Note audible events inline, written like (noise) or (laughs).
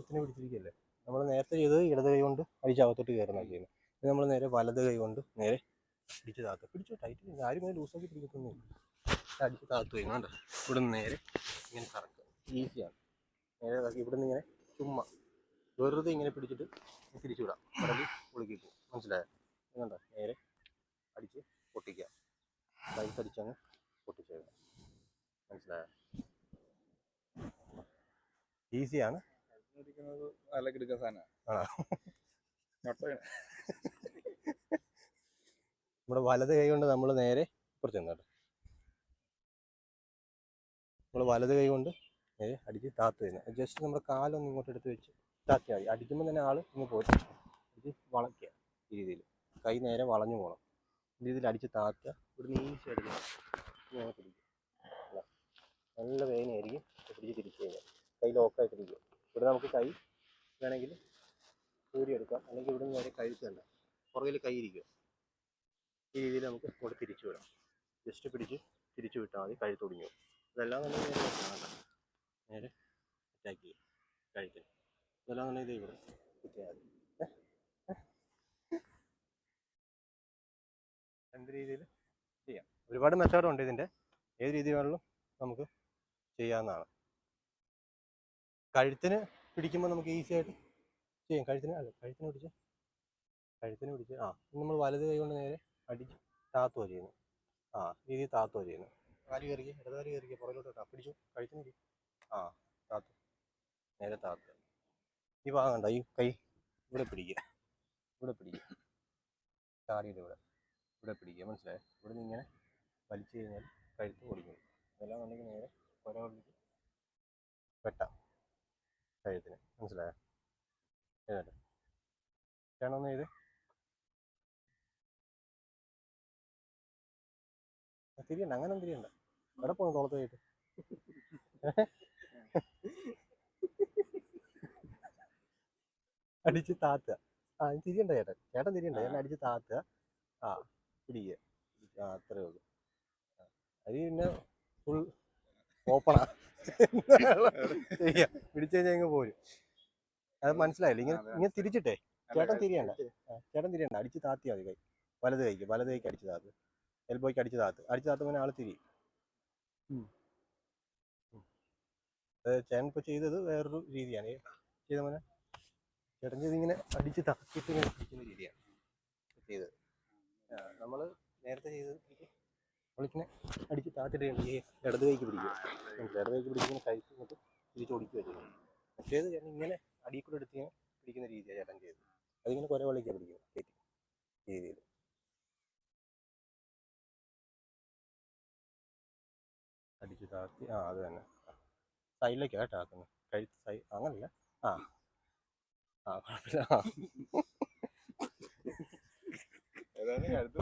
കുത്തിനെ പിടിച്ചിരിക്കുകയല്ലേ? നമ്മൾ നേരത്തെ ചെയ്തത് ഇടത് കൈ കൊണ്ട് അടിച്ചകത്തോട്ട് കയറുന്ന ചെയ്യുന്നത് ഇത് നമ്മൾ നേരെ വലത് കൈ കൊണ്ട് നേരെ അടിച്ച് താത്തു. പിടിച്ചു ടൈറ്റ് ആരും ഇങ്ങനെ ലൂസാക്കി പിടിക്കത്തൊന്നുമില്ല അടിച്ച് താത്തു കഴിഞ്ഞാണ്ട് ഇവിടെ നേരെ ഇങ്ങനെ കറക്കുക. ഈസിയാണ് നേരെ ഇതാക്കി. ഇവിടെ നിന്ന് ഇങ്ങനെ ചുമ്മാ വെറുതെ ഇങ്ങനെ പിടിച്ചിട്ട് തിരിച്ചു വിടാം കടലിൽ ഒളുക്കി മനസ്സിലായോ? കണ്ടോ? നേരെ അടിച്ച് പൊട്ടിക്കുക. കൈസ് അടിച്ചങ്ങ് പൊട്ടിച്ചേക്കാം മനസ്സിലായോ? ഈസിയാണ് നല്ല കിടക്കുന്ന സാധനമാണ് നമ്മുടെ വലത് കൈ കൊണ്ട് നമ്മൾ നേരെ ഇപ്പുറത്ത് നമ്മൾ വലത് കൈ കൊണ്ട് നേരെ അടിച്ച് താത്ത് വരുന്നത് ജസ്റ്റ് നമ്മുടെ കാലൊന്ന് ഇങ്ങോട്ട് എടുത്ത് വെച്ച് താത്തിയാൽ മതി. അടിക്കുമ്പോൾ തന്നെ ആൾ ഇങ്ങ് പോയി അടിച്ച് വളയ്ക്കുക ഈ രീതിയിൽ കൈ നേരെ വളഞ്ഞു പോകണം ഈ രീതിയിൽ അടിച്ച് താത്തുക ഒരു ഈസി എടുക്കുക ഇങ്ങനെ പിടിക്കുക നല്ല വേദനയായിരിക്കും പിടിച്ച് തിരിച്ചു കഴിഞ്ഞാൽ കൈ ലോക്കായിട്ടിരിക്കും ഇവിടെ നമുക്ക് കൈ അല്ലെങ്കിൽ ഇവിടെ നിന്ന് നേരെ കഴുത്തല്ല പുറകിൽ കൈ ഇരിക്കുക. ഈ രീതിയിൽ നമുക്ക് ഇവിടെ തിരിച്ചു വിടാം. ജസ്റ്റ് പിടിച്ച് തിരിച്ചു വിട്ടാൽ മതി കഴുത്തൊടിഞ്ഞു ഇതെല്ലാം തന്നെ നേരെ കേട്ടോ. നേരെ അറ്റാക്ക് ചെയ്യും കഴുത്തിന് ഇതെല്ലാം തന്നെ ഇത് ഇവിടെ. കുത്തിയാൽ മതി? രണ്ട് രീതിയിൽ? ചെയ്യാം. ഒരുപാട് മെച്ചപ്പെടുണ്ട് ഇതിന്റെ. ഏത് രീതി വേണമെങ്കിലും നമുക്ക് ചെയ്യാവുന്നതാണ്. കഴുത്തിന് പിടിക്കുമ്പോൾ നമുക്ക് ഈസി ആയിട്ട് ചെയ്യാം കഴുത്തിന് അല്ല കഴുത്തിന് പിടിച്ച്. കഴുത്തിന് പിടിച്ച്. ആ നമ്മൾ വലത് കൈ കൊണ്ട് നേരെ അടിച്ച് താത്തുവ ചെയ്യുന്നു ആ രീതി താത്തുവ ചെയ്യുന്നു കാൽ കയറിക്കുക ഇടതാൽ കയറിക്കുക പുറകിലോട്ട് ഇട്ടാ. പിടിച്ചു കഴുത്തിന് പിടി ആ താത്തു. നേരെ താത്തു ഈ ഭാഗം കണ്ട? ഈ കൈ ഇവിടെ പിടിക്കുക. ഇവിടെ പിടിക്കുക. ചാടിയിട്ട് ഇവിടെ. ഇവിടെ പിടിക്കുക. മനസ്സിലായോ? ഇവിടെ നിന്ന് ഇങ്ങനെ വലിച്ചു കഴിഞ്ഞാൽ കഴുത്ത് പൊടിക്കും അതെല്ലാം ഉണ്ടെങ്കിൽ നേരെ കുര കൊള്ളിച്ച് വെട്ടാം. കഴുത്തിന്. മനസ്സിലായോ? ചെയ്യണമെന്ന് ചെയ്ത് ആ, തിരിയണ്ട അങ്ങനെ തിരിയണ്ട. എവിടെ പോകണം തോളത്ത് പോയിട്ട് (laughs) അടിച്ച് താത്തുക. ആ തിരിയണ്ട ചേട്ടൻ. ചേട്ടൻ തിരിയണ്ട ചേട്ടൻ അടിച്ച് താത്തുക. ആ പിടിക്കുക ആ അത്രേ ഉള്ളൂ. അത് പിന്നെ ഫുൾ ഓപ്പണാ (laughs) (laughs) പിടിച്ചു കഴിഞ്ഞാൽ ഇങ്ങ് പോരും. അത് മനസ്സിലായില്ല? ഇങ്ങനെ ഇങ്ങനെ തിരിച്ചിട്ടേ. ചേട്ടൻ തിരിയണ്ട. ചേട്ടൻ തിരിയണ്ട. അടിച്ച് താത്തിയാ മതി കൈ. വലത് കൈക്ക് വലത് കൈക്ക് അടിച്ച് താത്ത്. എൽബോയ്ക്ക് അടിച്ച് താത്ത്. അടിച്ച് താത്ത് പിന്നെ ആൾ തിരി ചേട്ടൻ ഇപ്പൊ ചെയ്തത് വേറൊരു രീതിയാണ്. ചെയ്ത മോനെ? ചേട്ടൻ ചെയ്ത് ഇങ്ങനെ അടിച്ച് താത്തിയിട്ട് ഇങ്ങനെ പിടിക്കുന്ന രീതിയാണ് ചെയ്തത്. നമ്മൾ നേരത്തെ ചെയ്തത് നമ്മളിങ്ങനെ അടിച്ച് താത്തിട്ട് ഇടത് കൈക്ക് പിടിക്കുക? ഇടത് കൈക്ക് പിടിക്കുന്ന കൈ ഇങ്ങോട്ട് തിരിച്ച് ചെയ്യുന്നത്. മറ്റേത് ചേട്ടൻ ഇങ്ങനെ അടിയിൽ കൂടെ എടുത്ത് പിടിക്കുന്ന രീതിയാണ് ചേട്ടൻ ചെയ്തത്. അതിങ്ങനെ കുറെ വള്ളിക്കാണ് പിടിക്കുന്നത് കയറ്റി രീതിയിൽ. അടിച്ചു താത്തി ആ അത് തന്നെ. സൈഡിലേക്കാണ് കേട്ടോ ആക്കുന്നത്. കഴുത്ത് സൈ അങ്ങനല്ല. ആ. ആ കുഴപ്പമില്ല. ഏതായാലും അടുത്ത്